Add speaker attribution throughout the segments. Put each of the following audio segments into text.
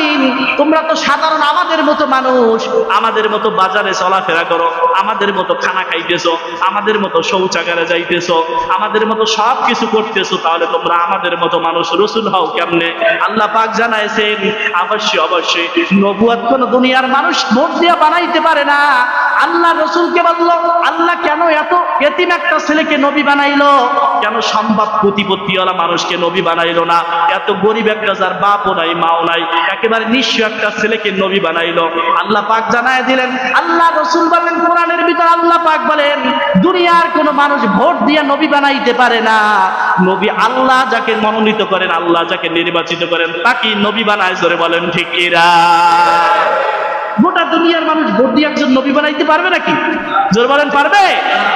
Speaker 1: আলামিন তোমরা তো সাধারণ আমাদের মতো মানুষ। আমাদের মতো বাজারে চলাফেরা করো, আমাদের মতো খানা খাইতেছো, আমাদের মতো শৌচাগারে যাইতেছো, আমাদের মতো সব কিছু করতেছো, তাহলে তোমরা আমাদের মতো মানুষ রসুল হও কেমনে? আল্লাহ পাক জানাইছেন, অবশ্যই অবশ্যই, নবুয়াত কোন দুনিয়ার মানুষ ভোট দিয়া বানাইতে পারে না। আল্লাহ রসুলকে বলল এতিম একটা ছেলেকে নবী বানাইলো। কেন সম্ভব? প্রতিপত্তিওয়ালা মানুষকে নবী বানাইলো না। এত গরিব একটা যার বাপও নাই, মাও নাই। একেবারে নিঃস্ব একটা ছেলেকে নবী বানাইলো। আল্লাহ পাক জানায় দিলেন, আল্লাহ রসুল বলেন, কোরআনের ভিতর আল্লাহ পাক বলেন, দুনিয়ার কোন মানুষ ভোট দিয়ে নবী বানাইতে পারে না। নবী আল্লাহ যাকে মনোনীত করেন, আল্লাহ যাকে নির্বাচিত করেন তাকে নবী বানায়, জোরে বলেন ঠিক কিরা গোটা দুনিয়ার মানুষ ভোট দিয়ে একজন নবী বানাইতে পারবে নাকি? জোর বলেন, পারবে?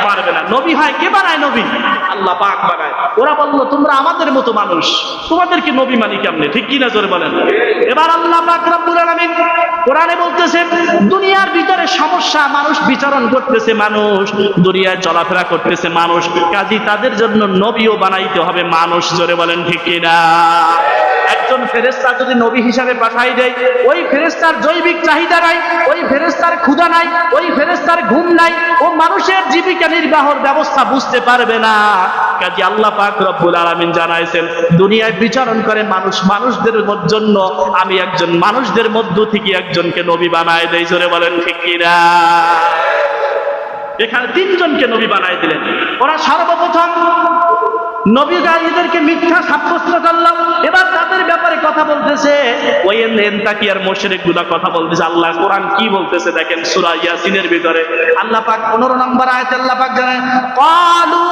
Speaker 1: পারবে না। নবী হয় কে বানায় নবী? আল্লাহ পাক বানায়। ওরা বলল, তোমরা আমাদের মতো মানুষ। তোমাদেরকে নবী মানি কেমনে? ঠিক কিনা জোরে বলেন? এবার আল্লাহ পাক রব্বুল আলামিন কোরআনে বলতেছে, দুনিয়ার ভিতরে সমস্যা, মানুষ বিচরণ করতেছে, মানুষ দুনিয়ায় চলাফেরা করতেছে, মানুষ। কাজী তাদের জন্য নবীও বানাইতে হবে মানুষ। জোরে বলেন, ঠিক কিনা? একজন ফেরেস্তা যদি নবী হিসাবে পাঠাই দেয়, ওই ফেরেস্তার জৈবিক চাহিদা নাই, ওই ফেরেস্তার ক্ষুধা নাই, ওই ফেরেস্তার ঘুম নাই, ও মানুষের জীবিকা নির্বাহর ব্যবস্থা বুঝতে পারবে না। কাজী আল্লাহ পাক রব্বুল আলামিন জানাইছেন, দুনিয়ায় বিচরণ করে মানুষ মানুষদের জন্য, আমি একজন মানুষদের মধ্য থেকে একজনকে নবী বানায় দেই, জোরে বলেন ঠিক কিনা? এখানে তিনজনকে নবী বানায় দিলেন। ওরা সর্বপ্রথম নবী এদেরকে মিথ্যা সাব্যস্ত করলাম এবার তাদের ব্যাপারে কথা বলতেছে। ওই এন্তাকিয়ার মোশরেকগুলা কথা বলতেছে। আল্লাহ কোরআন কি বলতেছে দেখেন সূরা ইয়াসিনের ভিতরে। আল্লাহ পাক 15 নম্বর আয়াতে আল্লাহ পাক জানেন ক্বালু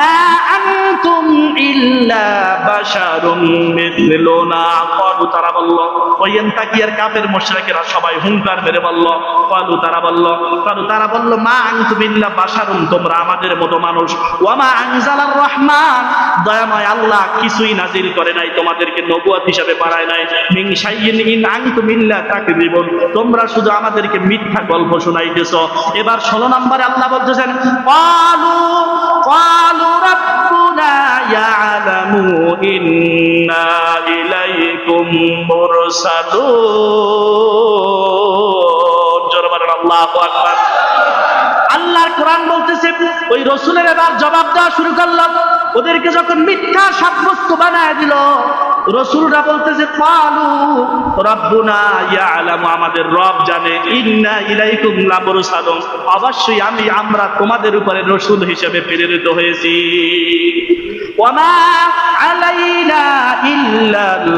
Speaker 1: মা আনতুম ইল্লা বাশারুম তারা বলল, ওই এন্তাকিয়ার কাফের সবাই হুঙ্কার মেরে বলল। ক্বালু তারা বলল ক্বালু তারা বলল, মা আনতুম ইল্লা বাশারুম, তোমরা আমাদের মতো মানুষ। ওয়া মা আনজালার রহমান। দয়াময় আল্লাহ, কিছুই নাজিল করে নাই তোমাদেরকে নবুয়াত হিসাবে পাঠায় নাই। মিন শাইইন ইন আনতুম ইল্লা তাকযিবুন। তোমরা শুধু আমাদেরকে মিথ্যা গল্প শোনাইতেছো। এবার 16 নম্বরে আল্লাহ বলতেছেন ক্বালু ক্বালু রাব্বুনা ইয়ালামু ইন্না ইলাইকুম মুরসালুন। কোরআন ওই রসুলের এবার জবাব দেওয়া শুরু করলাম। ওদেরকে যখন মিথ্যা সাব্যস্ত বানায় দিল, রসুলরা বলতেছে পালু রব্বুনা ইয়ালামু, আমাদের রব জানে, ইন্না ইলাইকুম লামুরসালুন, অবশ্যই আমি, আমরা তোমাদের উপরে রসুল হিসেবে প্রেরিত হয়েছি। ওয়ামা আলাইনা ইল্লাল